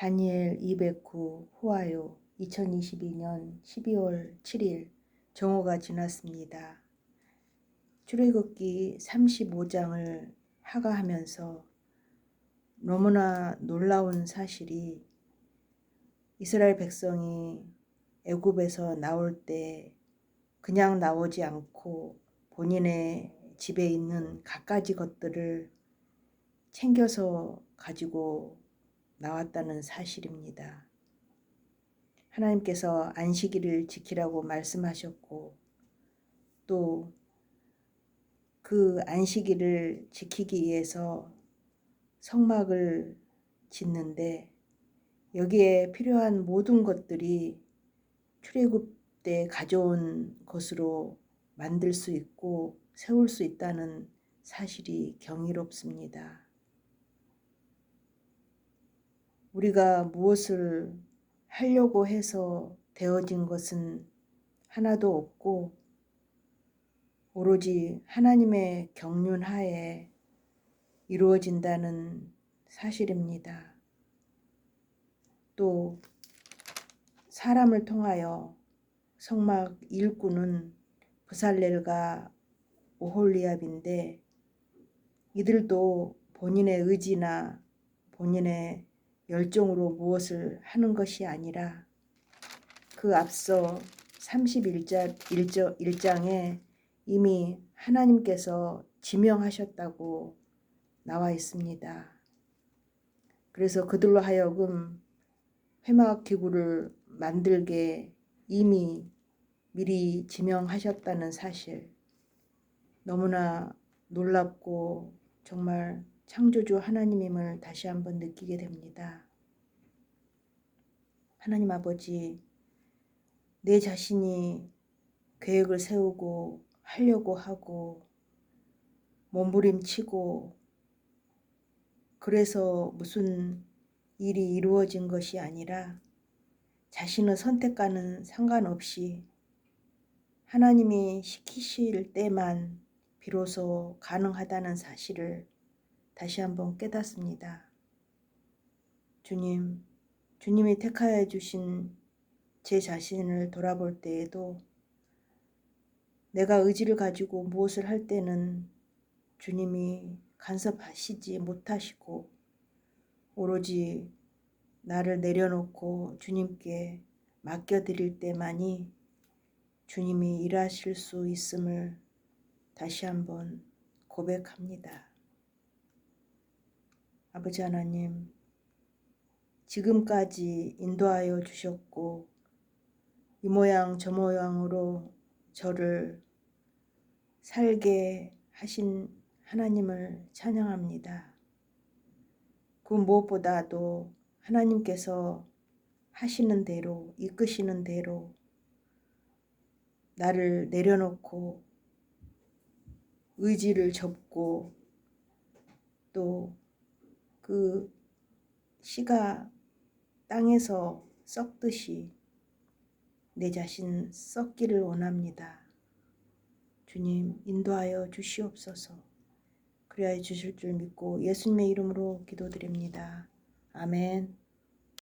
다니엘 209 호와요 2022년 12월 7일 정오가 지났습니다. 출애굽기 35장을 하가하면서 너무나 놀라운 사실이 이스라엘 백성이 애굽에서 나올 때 그냥 나오지 않고 본인의 집에 있는 갖가지 것들을 챙겨서 가지고 나왔다는 사실입니다. 하나님께서 안식일을 지키라고 말씀하셨고 또 그 안식일을 지키기 위해서 성막을 짓는데 여기에 필요한 모든 것들이 출애굽 때 가져온 것으로 만들 수 있고 세울 수 있다는 사실이 경이롭습니다. 우리가 무엇을 하려고 해서 되어진 것은 하나도 없고 오로지 하나님의 경륜 하에 이루어진다는 사실입니다. 또 사람을 통하여 성막 일꾼은 부살렐과 오홀리압인데 이들도 본인의 의지나 본인의 열정으로 무엇을 하는 것이 아니라 그 앞서 31장에 이미 하나님께서 지명하셨다고 나와 있습니다. 그래서 그들로 하여금 회막 기구를 만들게 이미 미리 지명하셨다는 사실 너무나 놀랍고 정말 창조주 하나님임을 다시 한번 느끼게 됩니다. 하나님 아버지, 내 자신이 계획을 세우고 하려고 하고 몸부림치고 그래서 무슨 일이 이루어진 것이 아니라 자신의 선택과는 상관없이 하나님이 시키실 때만 비로소 가능하다는 사실을 다시 한번 깨닫습니다. 주님, 주님이 택하여 주신 제 자신을 돌아볼 때에도 내가 의지를 가지고 무엇을 할 때는 주님이 간섭하시지 못하시고 오로지 나를 내려놓고 주님께 맡겨드릴 때만이 주님이 일하실 수 있음을 다시 한번 고백합니다. 아버지 하나님, 지금까지 인도하여 주셨고, 이 모양 저 모양으로 저를 살게 하신 하나님을 찬양합니다. 그 무엇보다도 하나님께서 하시는 대로, 이끄시는 대로 나를 내려놓고 의지를 접고 또 그 씨가 땅에서 썩듯이 내 자신 썩기를 원합니다. 주님 인도하여 주시옵소서. 그리하여 주실 줄 믿고 예수님의 이름으로 기도드립니다. 아멘.